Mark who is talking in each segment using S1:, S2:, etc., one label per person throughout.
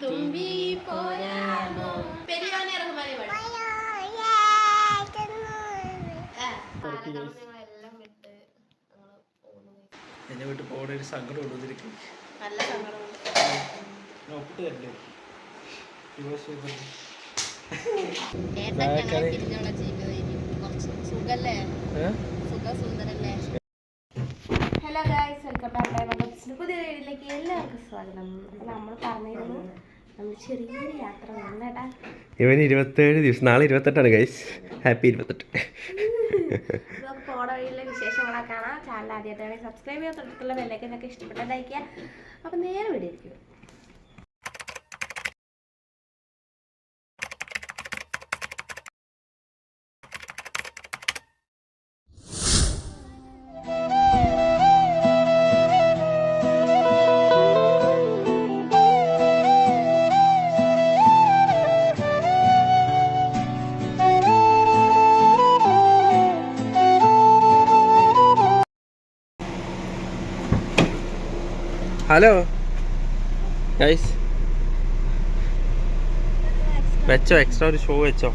S1: തുമ്പി വീട്ടിൽ പെരിയോനെ
S2: എന്നെ വിട്ട് പോകണ ഒരു സങ്കടം ഉള്ളതിരിക്കും
S1: നല്ല സങ്കടമുണ്ട് ജീവിതം കുറച്ച് സുഖല്ലേ? സുഖ സുന്ദരല്ലേ ഹലോ ഗായ്സ് വെൽക്കം ബാക്ക് പുതിയ വീഡിയോയിലേക്ക് എല്ലാവർക്കും സ്വാഗതം. അപ്പോൾ നമ്മൾ പറഞ്ഞിരുന്നു നമ്മൾ ചെറിയൊരു യാത്ര വന്നേട്ടാ
S2: ഇവൻ ഇരുപത്തേഴ് ദിവസം നാളെ ഇരുപത്തെട്ടാണ് ഗൈസ് ഹാപ്പി ഇരുപത്തെട്ട്.
S1: നമുക്ക് പോണ വഴിയിലെ വിശേഷങ്ങളൊക്കെ കാണാം. ചാനൽ ആദ്യമായിട്ടാണെങ്കിൽ സബ്സ്ക്രൈബ് ചെയ്യാൻ തൊട്ടുള്ള ബെല്ലൈക്കനൊക്കെ ഇഷ്ടപ്പെട്ട ലൈക്ക് ചെയ്യുക. അപ്പോൾ നേരെ വീഡിയോ
S2: ഹലോ ഗൈസ് വെച്ചോ എക്സ്ട്രാ ഒരു ഷോ വെച്ചോ.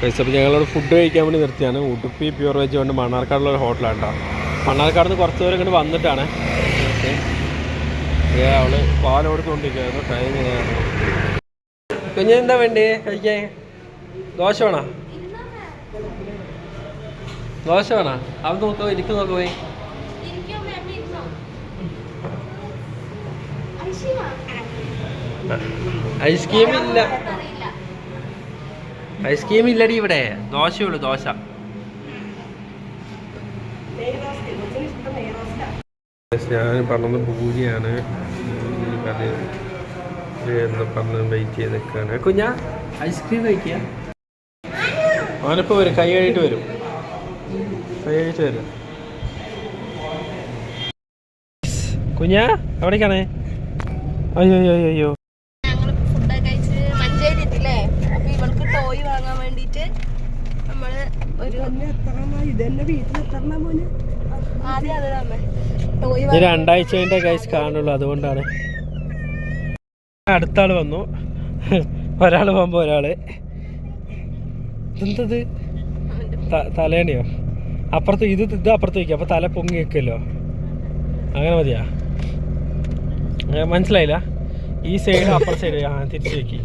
S2: ഗൈസ് അപ്പോൾ ഞങ്ങളോട് ഫുഡ് കഴിക്കാൻ വേണ്ടി നിർത്തിയാണ്. ഉടുപ്പി പ്യൂർ വെജ് കൊണ്ട് മണ്ണാർക്കാടുള്ള ഒരു ഹോട്ടലാണ് കേട്ടോ. മണ്ണാർക്കാട് നിന്ന് കുറച്ച് ദൂരം ഇങ്ങോട്ട് വന്നിട്ടാണ്. അവൾ പാൽ കൊടുത്തുകൊണ്ടിരിക്കുകയായിരുന്നു ടൈം കുഞ്ഞെന്താ വേണ്ടി? കഴിക്കാൻ? ദോശ വേണോ? ദോശ വേണോ അവൻ നോക്കോ എനിക്ക് നോക്കോ പോയി. ഐസ്ക്രീം ഇല്ല. ഐസ്ക്രീം ഇല്ലടി ഇവിടെ. ദോശയുള്ളൂ ദോശ. ഞാൻ പറഞ്ഞത് പൂരിയാണ് അത് എന്താ പറഞ്ഞ് വെയിറ്റ് ചെയ്ത് നിൽക്കുകയാണ് കുഞ്ഞ ഐസ്ക്രീം കഴിക്കുക. അവനിപ്പോൾ വരും കൈ കഴിഞ്ഞിട്ട് വരും. വരും കുഞ്ഞാ എവിടേക്കാണ്? അയ്യോ അയ്യോ അയ്യോ
S1: കഴിച്ച് മഞ്ചേരി എത്തില്ലേ അപ്പൊ ഇവൾക്ക് ടോയ് വാങ്ങാൻ വേണ്ടിയിട്ട് നമ്മൾ ഒരു ആദ്യം ടോയ്
S2: രണ്ടാഴ്ച കഴിഞ്ഞ ഗൈസ് കാണുള്ളൂ അതുകൊണ്ടാണ്. അടുത്ത ആൾ വന്നു. ഒരാൾ പോകുമ്പോൾ ഒരാൾ. എന്തത് തലേണയോ? അപ്പുറത്ത് ഇത് ഇത് അപ്പുറത്ത് വയ്ക്കുക അപ്പൊ തല പൊങ്ങി വെക്കുമല്ലോ അങ്ങനെ മതിയാ? മനസ്സിലായില്ല? ഈ സൈഡ് അപ്പുറ സൈഡ് ആ തിരിച്ചു വെക്കി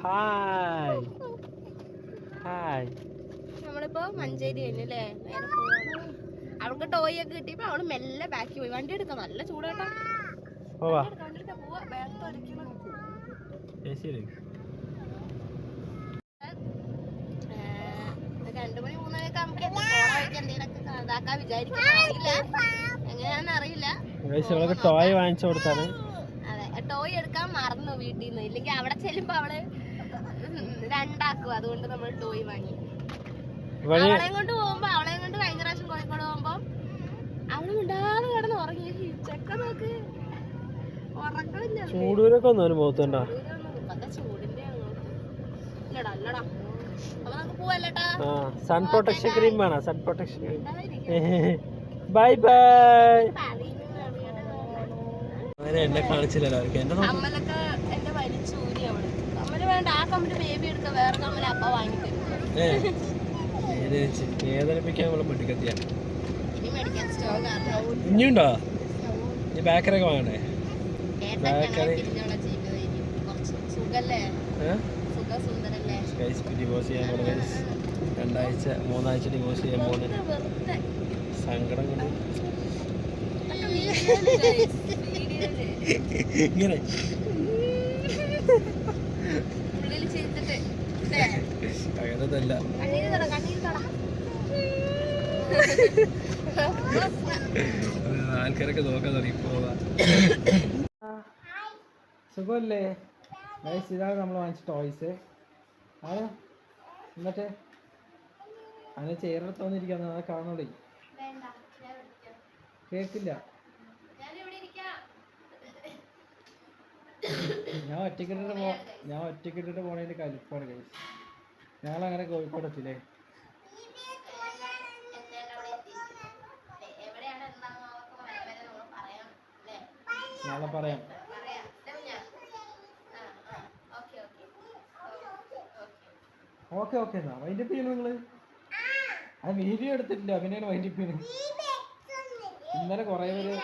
S2: ഹായ് ഹായ്
S1: നമ്മളിപ്പോ മഞ്ചേരി കഴിഞ്ഞു അല്ലേ? നേരെ പോവാണ്. അവൾക്ക് ടോയ് ഒക്കെ കിട്ടിയപ്പോ അവൾ മെല്ലെ ബാക്കി പോയി. വണ്ടി എടുക്കാം നല്ല ചൂടേട്ടാ.
S2: പോവാ. ഇവളൊക്കെ ടോയ് വാങ്ങിച്ചു കൊടുത്താണ്
S1: അതെ ടോയ് എടുക്കാൻ മറന്നു വീട്ടിൽ നിന്ന് ഇല്ലെങ്കിൽ അവിടെ ചെല്ലുമ്പോ അവൾ രണ്ടാക്കും. അതുകൊണ്ട് നമ്മൾ ടോയ് വാങ്ങി. അവളെയും കൊണ്ട് പോകുമ്പോ അവളെയും കൊണ്ട് ഭയങ്കര പ്രാവശ്യം കോഴിക്കോട് പോകുമ്പോ അവൾ മിണ്ടാതെ കിടന്ന് ഉറങ്ങി. ചെക്ക നോക്ക്.
S2: ചൂടൂരൊക്കെ
S1: വന്നു
S2: ആ സൺ പ്രൊട്ടക്ഷൻ ക്രീം വേണം sun protection cream bye bye അങ്ങനെ എന്നെ കാണിച്ചില്ലല്ലോ അവർക്ക്.
S1: എന്റെ വലിച്ചൂരി അവൾ. കമ്മൽ വേണ്ട ആ കമ്മൽ ബേബി എടുക്ക വേറെ കമ്മൽ അപ്പ വാങ്ങി തരും
S2: ഏ വേദനിച്ച് വേദനിപ്പിക്കാൻ നമ്മളെ
S1: ഇനി
S2: ഇനിയുണ്ടോ? ഈ ബാക്കറൊക്കെ വാങ്ങണ്ടേ? ഡിവോഴ്സ് ചെയ്യാൻ പോണ രണ്ടാഴ്ച മൂന്നാഴ്ച ഡിവോഴ്സ് ചെയ്യാൻ പോണ. സങ്കടം കൊണ്ട്. ഇങ്ങനെ? അങ്ങനതല്ല ആൾക്കാരൊക്കെ നോക്കാൻ തുടങ്ങി പോവാ സുഖമല്ലേ? ഗൈസ് ഇതാണ് നമ്മൾ വാങ്ങിച്ച ടോയ്സ് ആണ് എന്നിട്ട്? അങ്ങനെ ചെയറെടുത്ത് വന്നിരിക്കാൻ അത്
S1: വിളിക്കാം.
S2: കേക്കില്ല ഞാൻ ഒറ്റക്കിട്ടിട്ട് പോ ഞാൻ ഒറ്റക്കിട്ടിട്ട് പോണതിന്റെ കലിപ്പാണ് ഗൈസ് ഞങ്ങളങ്ങനെ കോഴിക്കോട് എത്തില്ലേ
S1: എന്തായാലും അവിടെ എത്തി ഏ, എവിടെയാണ് എന്താണെന്ന് അവർക്ക് വരെ വരെ നമ്മൾ പറയാം അല്ലേ
S2: നാളെ പറയാം
S1: പറയാം ഇല്ലേ കുഞ്ഞാ? ആ ആ ഓക്കെ ഓക്കെ ഓക്കെ
S2: ഓക്കെ എന്നാ. വൈൻഡ് അപ്പ് ചെയ്യുന്നു നിങ്ങൾ? ആ വീഡിയോ എടുത്തിട്ടില്ല. വൈൻഡ് അപ്പ് ചെയ്യുന്നത് ഇന്നലെ കുറേ പേര്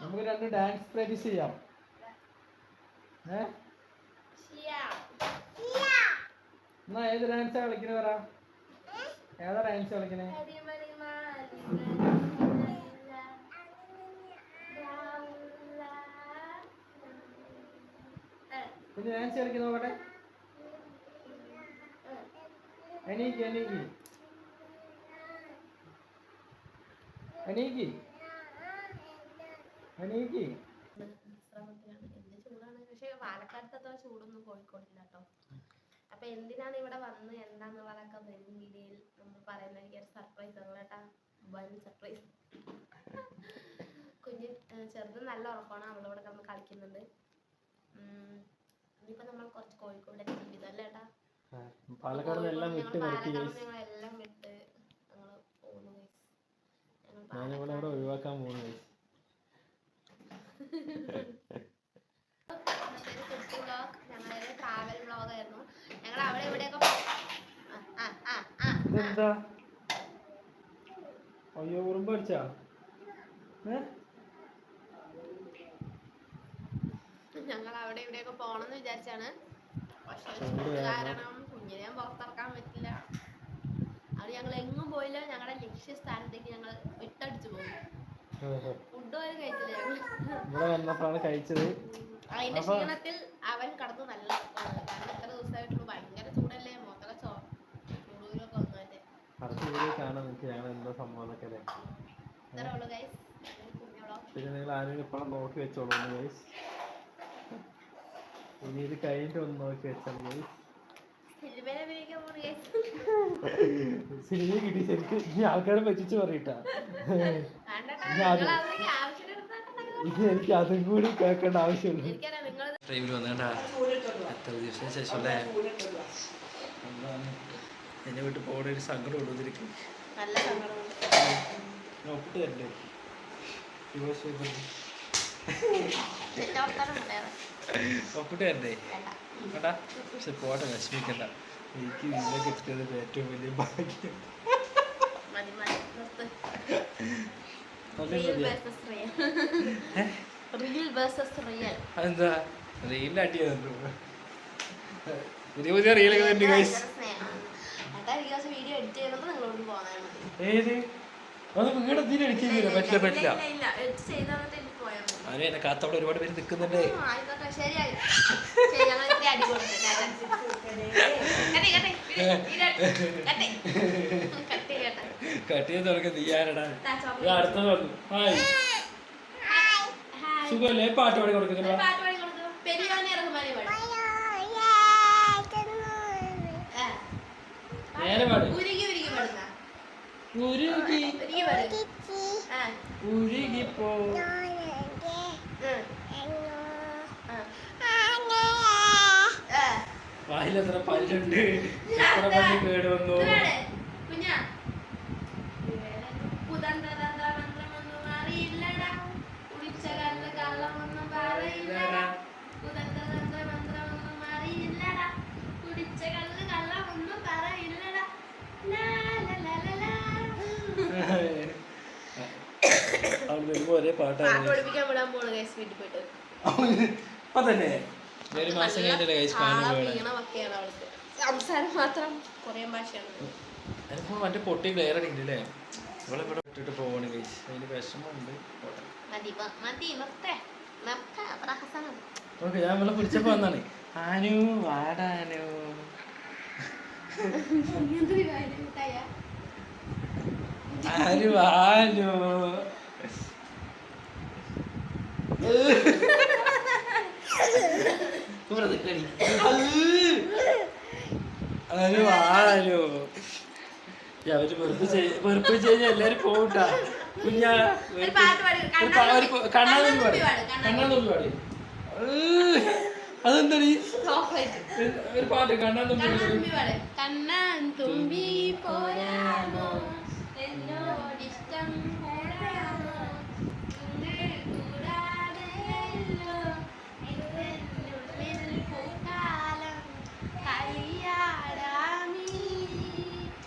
S2: നമുക്ക് രണ്ട് ഡാൻസ് പ്രാക്ടീസ് ചെയ്യാം. ഏ? എന്നാ ഏത് ഡാൻസാ കളിക്കുന്നവരാ പറ? ഏതാ ഡാൻസ് കളിക്കണേ? പിന്നെ ഡാൻസ് കളിക്കുന്ന നോക്കട്ടെ. എണീക്ക് എണീക്ക്. എണീക്ക്. എണീക്ക്.
S1: പക്ഷേ അത്ര ചൂടൊന്നും കോഴിക്കോടില്ല കേട്ടോ. അപ്പൊ എന്തിനാണ് ഇവിടെ വന്ന് എന്താന്നുള്ളതൊക്കെ വരും വീഡിയോയിൽ നമ്മൾ എനിക്ക് ഒരു സർപ്രൈസ് ആണ് കേട്ടാ. വൻ സർപ്രൈസ് കുഞ്ഞ് ചെറുത് നല്ല ഉറപ്പാണ്. അവളിവിടെ നമ്മൾ കളിക്കുന്നുണ്ട്. ഉം, ഇനിയിപ്പോ നമ്മൾ കുറച്ച് കോഴിക്കോടിന്റെ ജീവിതം അല്ലേ ഏട്ടാ?
S2: പാലക്കാട് എല്ലാം വിട്ട്
S1: ഞങ്ങളെല്ലാം വിട്ട് ഞങ്ങൾ പോകുന്നു
S2: ഞാനിവിടെ ഒഴിവാക്കാൻ പോകുന്നു
S1: ഫുഡ് വ്ളോഗ് ഞങ്ങളുടെ ട്രാവൽ വ്ളോഗ് ആയിരുന്നു ഞങ്ങൾ അവിടെ ഇവിടെയൊക്കെ പോ- ആ, ആ, ആ, ആ.
S2: ഇതെന്താ? അയ്യോ ഉറുമ്പ് അടിച്ചാ? ഏ?
S1: ഞങ്ങൾ അവിടെ ഇവിടെയൊക്കെ പോണെന്ന് വിചാരിച്ചാണ്. പക്ഷെ
S2: കാരണം.
S1: കുഞ്ഞിനെ കുഞ്ഞിനെ പുറത്തിറക്കാൻ പറ്റില്ല. അവിടെ ഞങ്ങൾ എങ്ങും പോയില്ല. ഞങ്ങളുടെ ലക്ഷ്യസ്ഥാനത്തേക്ക് ഞങ്ങൾ വിട്ടടിച്ചു
S2: പോകും.
S1: ഫുഡ് പോലും കഴിച്ചില്ല ഞങ്ങൾ
S2: ഇവിടെ വന്നപ്പോഴാണ് കഴിച്ചത്.
S1: അതിന്റെ ക്ഷീണത്തിൽ അവൻ കടന്നു നല്ല ഉറക്കമാണ്. കാരണം ഇത്ര ദിവസമായിട്ടുള്ള ഭയങ്കര ചൂടല്ലേ മൊത്തം ചോ ചൂടൂരൊക്കെ വന്നതിന്റെ
S2: അടുത്ത വീഡിയോ കാണാൻ നിൽക്കുക ഞങ്ങൾ എന്താ സംഭവം എന്നൊക്കെ അല്ലേ പിന്നെ നിങ്ങൾ ആരും ഇപ്പോഴും നോക്കി വെച്ചോളൂ ഗൈസ് ഇനി ഇത് കഴിഞ്ഞിട്ട് ഒന്ന് നോക്കി വെച്ചാൽ ഗൈസ് സിനിമ കിട്ടി ശരിക്കും. ഈ ആൾക്കാരെ പറ്റിച്ച് പറയട്ടാ. ഇത് എനിക്ക് അതും കൂടി കേൾക്കേണ്ട ആവശ്യമുള്ളൂ. വന്നേട്ടാ. എത്ര ദിവസത്തിന് ശേഷം അല്ലേ എന്നെ വിട്ട് പോകണ ഒരു സങ്കടം
S1: നല്ല സങ്കടമുണ്ട്.
S2: ശിവശിവ
S1: എന്റെ വർത്താനം പറയാറ്
S2: ഒപ്പിട്ട്
S1: വേണ്ട.
S2: കേട്ടാ പക്ഷെ പോട്ടെ വിഷമിക്കണ്ട. എനിക്ക് നിന്നെ കിട്ടിയത് ഏറ്റവും വലിയ ഭാഗ്യം. അതെന്താ? റീലിന്റെ അടി ചെയ്തിട്ടുണ്ട് പുതിയ പുതിയ റീലൊക്കെ വരുന്നുണ്ട് ഗൈസ്
S1: ഏട്ടാ എനിക്ക് കുറച്ച് വീഡിയോ എഡിറ്റ് ചെയ്യണമെന്ന് നിങ്ങളോട് പോന്നാൽ മതി
S2: ഏത്? അത് പറ്റില്ല പറ്റില്ല.
S1: ഇല്ല ഇല്ല. എഡിറ്റ് പോയാൽ മതി.
S2: അവനെ എന്നെ കാത്തവിടെ ഒരുപാട് പേര് നിൽക്കുന്നുണ്ട്
S1: കട്ടി
S2: ചെയ്ത് തുടക്കം നീയാരടാ അടുത്തത് വന്നു. ഹായ്. സുഖമല്ലേ പാട്ട് പാടി കൊടുക്കുന്നില്ല.
S1: നേരെ പാട്ട് പാടി കൊടുത്തു പെരിയോനെ ഇറങ്ങുമാനെ പാടി ആ.
S2: നേരെ പാട്
S1: ഉരുകി ഉരുകി പാടുന്ന
S2: ഉരുകി
S1: ഉരുകി പാട് ആ
S2: ഉരുകി പോ
S1: ഉം. ആ. ആ.
S2: വായിലെത്ര പല്ലുണ്ട് എത്ര പല്ല് കേട് വന്നു
S1: പാട്ട് പഠിപ്പിക്കാൻ വിടാൻ പോണു guys വീട്ടിൽ പോയിട്ട്.
S2: ഇപ്പൊ തന്നെ. ഒരു മാസം
S1: ആളെ
S2: വേണം
S1: സംസാരം മാത്രം കൊറിയൻ ഭാഷയാണ്.
S2: അതിപ്പോ മറ്റേ പൊട്ടി ക്ലിയർ അടിക്കുന്നില്ലേ ഇവിടെ ഇവിടെ ഇട്ടിട്ട് പോവാണ് കൈസ് അതിന് വിഷമമുണ്ട്. ഓക്കെ ഞാൻ ഇവിടെ പിടിച്ചപ്പോ വന്നാണ്. ആനു വാടാനു? ആനു. ആനു. അനു ആനു അവർ വെറുപ്പ് വെറുപ്പ് കഴിഞ്ഞാൽ എല്ലാരും പോട്ടാ കുഞ്ഞാ
S1: ഒരു പാട്ട് പാടി
S2: കണ്ണാതുമ്പി പാടി.
S1: ചോക്ലേറ്റ്.
S2: ഒരു പാട്ട്.
S1: കണ്ണാൻ തുമ്പി പാട്. കണ്ണാൻ തുമ്പി പോരാമോ? എന്നോടിഷ്ടം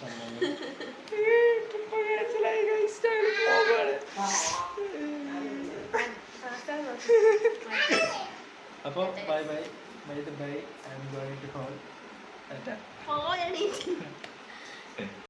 S2: സംഭവങ്ങൾ. അപ്പൊ bye bye bye bye I'm going to call
S1: പോയണീ